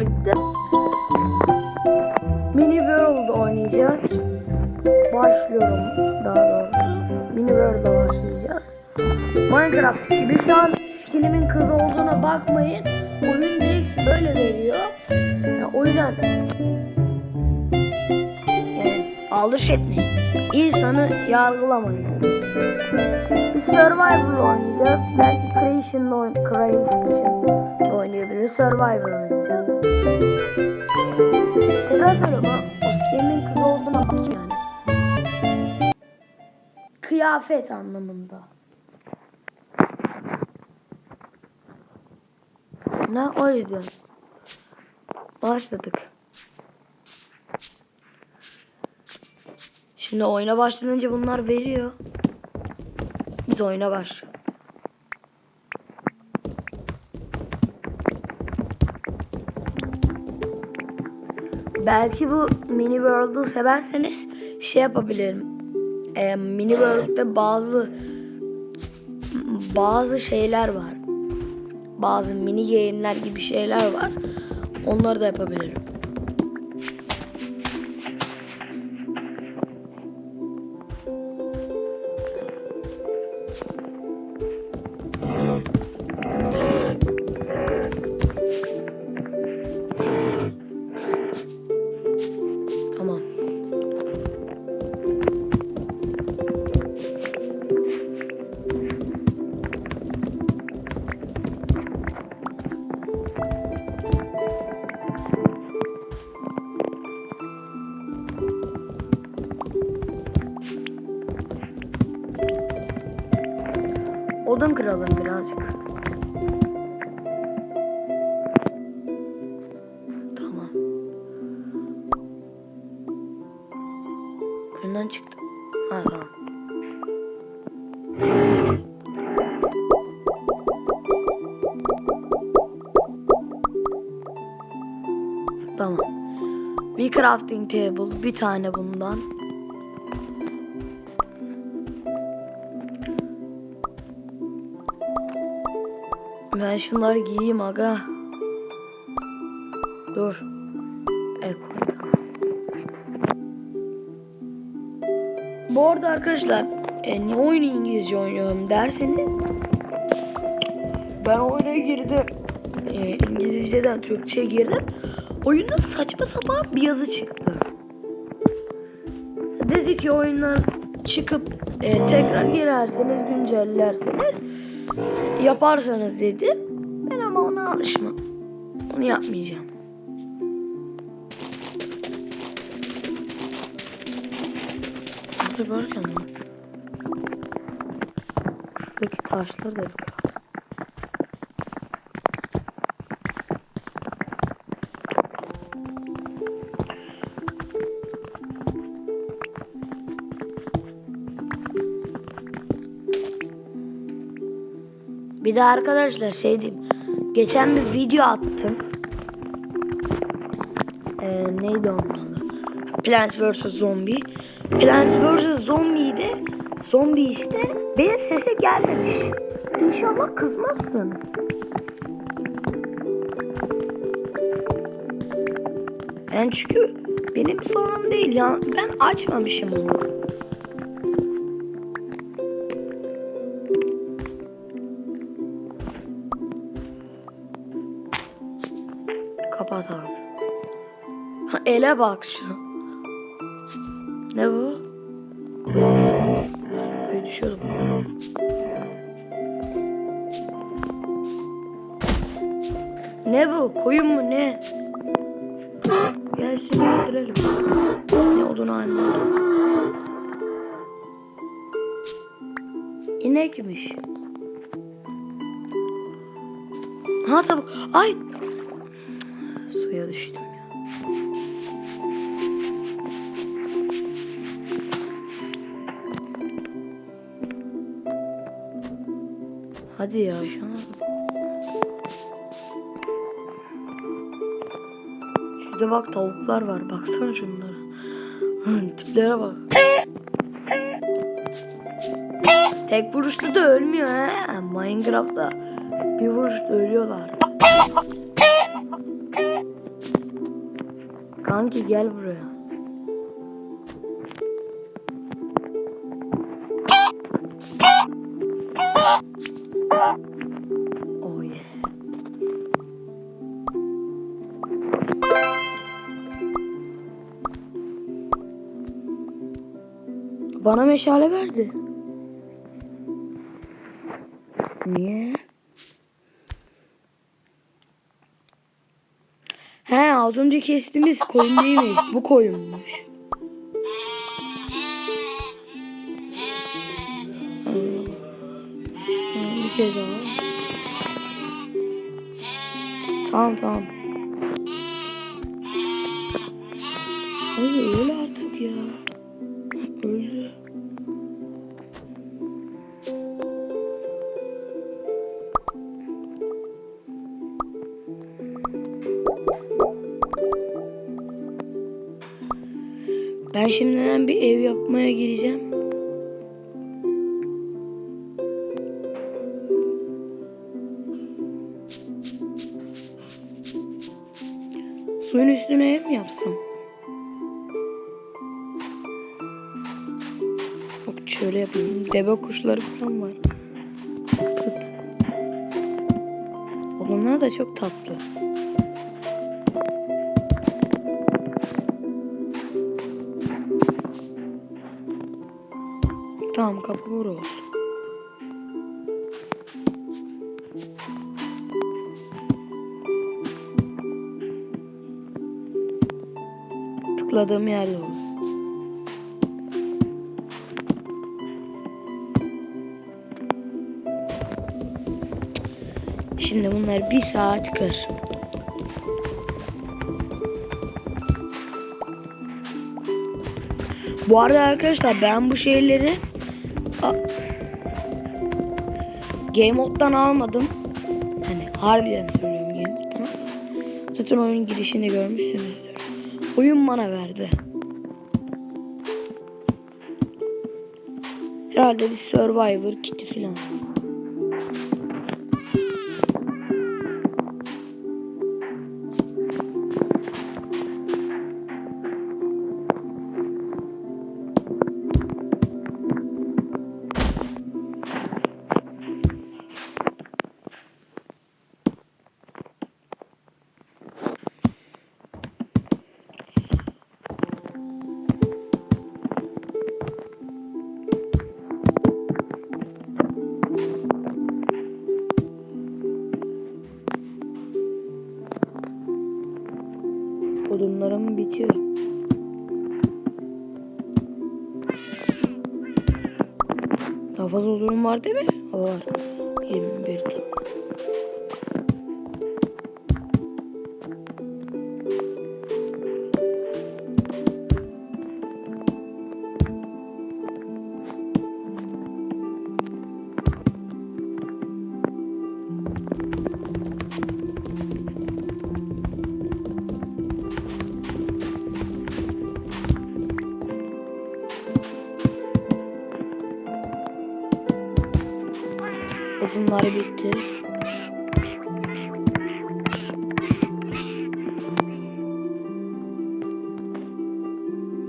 birlikte Mini World oynayacağız. Başlıyorum daha doğrusu. Mini World'a başlayacağız. Minecraft gibi şu an skinimin kız olduğuna bakmayın. Oyun direkt böyle veriyor. Yani o yüzden yani aldırış etmeyin. İnsanı yargılamayın. Bir Survivor oynayacağız. Belki Creation'la oyn Creation oynayabiliriz. Survivor oynayacağız. Tekrar söylüyorum ha. O skinin kız olduğuna bak yani. Kıyafet anlamında. Ne o yüzden. Başladık. Şimdi oyuna başlayınca bunlar veriyor. Biz oyuna başlayalım. Belki bu mini world'u severseniz şey yapabilirim. Ee, mini world'de bazı bazı şeyler var. Bazı mini game'ler gibi şeyler var. Onları da yapabilirim. Önünden çıktı. Ha tamam. Tamam. Bir crafting table, bir tane bundan. Ben şunları giyeyim aga. Dur. El Bu arada arkadaşlar e, niye oyunu İngilizce oynuyorum derseniz ben oyuna girdim. E, İngilizceden Türkçe girdim. Oyunda saçma sapan bir yazı çıktı. Dedi ki oyundan çıkıp e, tekrar girerseniz güncellerseniz yaparsanız dedi. Ben ama ona alışmam. Onu yapmayacağım. Nasıl varken mi? Şuradaki taşları da bir. Bir de arkadaşlar şey diyeyim. Geçen bir video attım. Ee, neydi onun adı? Plants vs Zombie. Plants vs Zombie'de Zombie işte benim sese gelmemiş. İnşallah kızmazsınız. Ben çünkü benim sorunum değil ya. Ben açmamışım onu. Kapat abi. Ha, ele bak şu. Ne bu? Böyle düşüyordum. Ne bu? Koyun mu ne? Gel seni öldürelim. Ne olduğunu anlamadım. İnekmiş. Ha tavuk. Ay Suya düştüm Hadi ya şu an. Şurada bak tavuklar var. Baksana şunlara. Tiplere bak. Tek vuruşta da ölmüyor ha. Minecraft'ta bir vuruşta ölüyorlar. Kanki gel buraya. Bana meşale verdi. Niye? He az önce kestiğimiz koyun değilmiş. Bu koyunmuş. Bir kez daha. Tamam tamam. Hadi öyle Ben şimdiden bir ev yapmaya gireceğim. Suyun üstüne ev mi yapsam? Bak şöyle yapayım. Deve kuşları falan var. Onlar da çok tatlı. Tamam kapı vur olsun. Tıkladığım yerde olur. Şimdi bunlar bir saat kır. Bu arada arkadaşlar ben bu şeyleri Game Mode'dan almadım. Hani harbiden söylüyorum Game Mode'dan. Zaten oyunun girişini görmüşsünüzdür. Oyun bana verdi. Herhalde bir Survivor kiti falan. Odunlarım bitiyor. Daha fazla odunum var değil mi? Var. 21 tane. Odunlar bitti.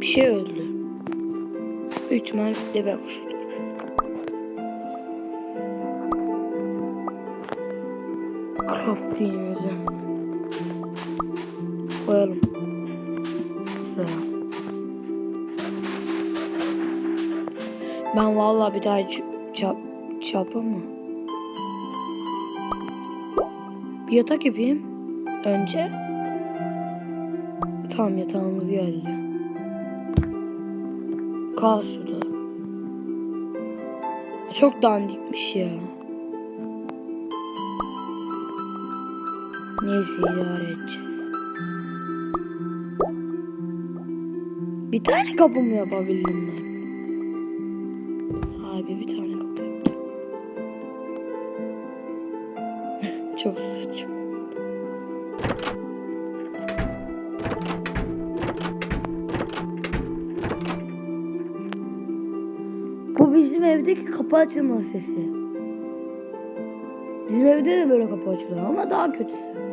Bir şey öldü. Büyük ihtimal deve kuşudur. Crafting'imizi koyalım. Şuraya. Ben vallahi bir daha çap çapa mı? Bir yatak yapayım. Önce. Tamam yatağımız geldi. Suda. Çok dandikmiş ya. Neyse idare edeceğiz. Bir tane kapı mı yapabildim ben? Kapı açılma sesi. Bizim evde de böyle kapı açılıyor ama daha kötüsü.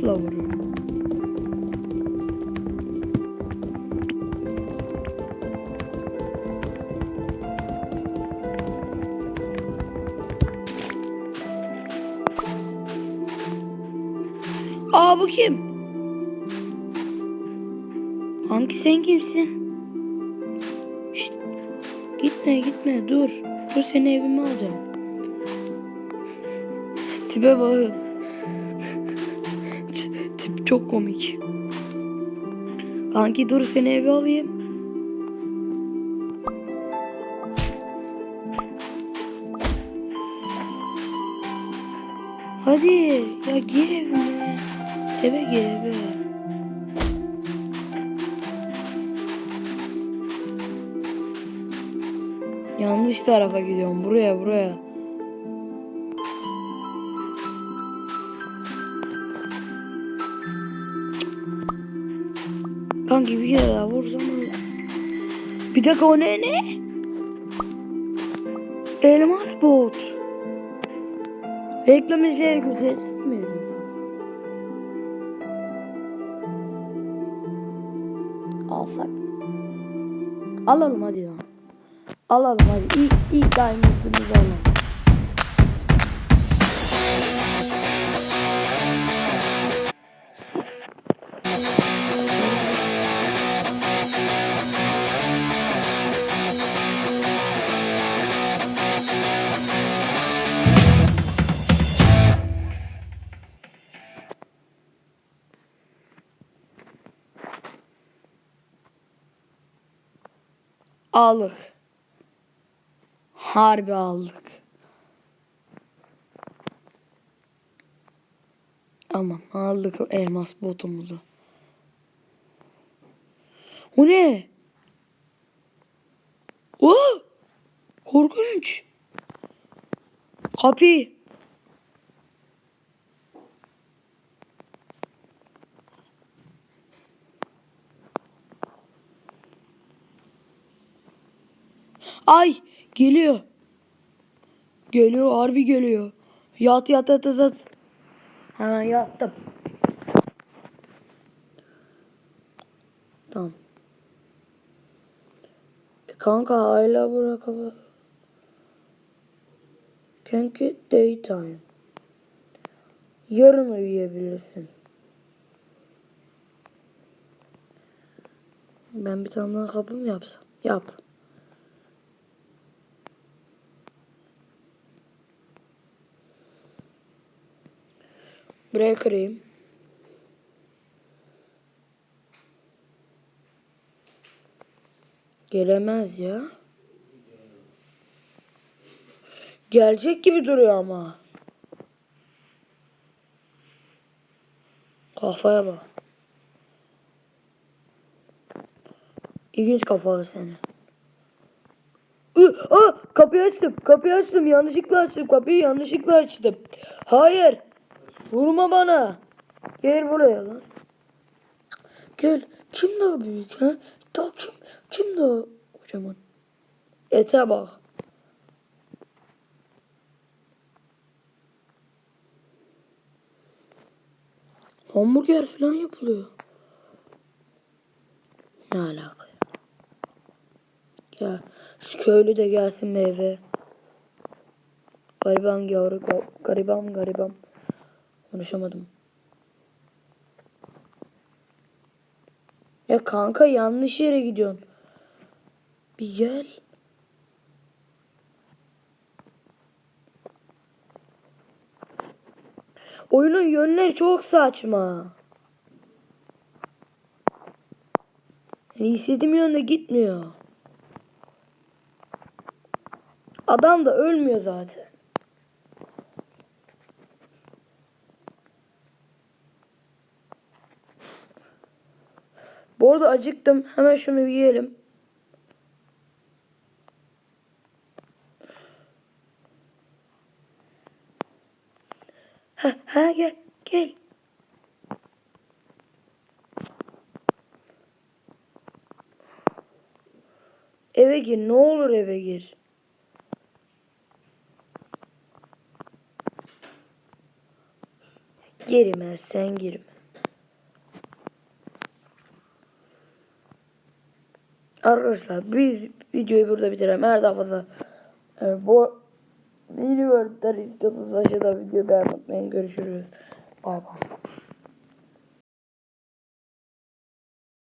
Çubukla vuruyorum. Aa bu kim? Hangi sen kimsin? Şşt, gitme gitme dur. Dur seni evime alacağım. Tipe bak. Çok komik. Kanki dur seni eve alayım. Hadi ya gir evine. Eve gir eve. Yanlış tarafa gidiyorum. Buraya buraya. Bir kere daha vursam öyle. Bir dakika o ne ne? Elmas bot. Reklam izleyerek ücretsiz mi? Alsak. Alalım hadi lan. Alalım hadi. İlk, ilk diamond'ımızı alalım. Aldık. Harbi aldık. Aman aldık elmas botumuzu. O ne? O! Korkunç. Kapı. Ay geliyor. Geliyor harbi geliyor. Yat yat yat yat. yat. Hemen yattım. Tamam. E kanka hala bırak. Çünkü daytime. Yarın uyuyabilirsin. Ben bir tane daha kapı mı yapsam? Yap. Buraya kırayım. Gelemez ya. Gelecek gibi duruyor ama. Kafaya bak. İlginç kafalı seni. Aa, kapıyı açtım. Kapıyı açtım. Yanlışlıkla açtım. Kapıyı yanlışlıkla açtım. Hayır. Vurma bana. Gel buraya lan. Gel. Kim daha büyük ha? Daha kim? Kim daha kocaman? Ete bak. Hamburger falan yapılıyor. Ne alaka ya? Gel. Şu köylü de gelsin meyve. Gariban yavru. Gariban gariban. Konuşamadım. Ya kanka yanlış yere gidiyorsun. Bir gel. Oyunun yönleri çok saçma. Yani istediğim yönde gitmiyor. Adam da ölmüyor zaten. Bu arada acıktım. Hemen şunu yiyelim. Ha gel gel. Eve gir ne olur eve gir. Girme sen girme. Arkadaşlar biz videoyu burada bitirelim. Her defasında e, bu mini wordler istiyorsanız aşağıda videoyu beğenmeyi unutmayın. Görüşürüz. Bay bay.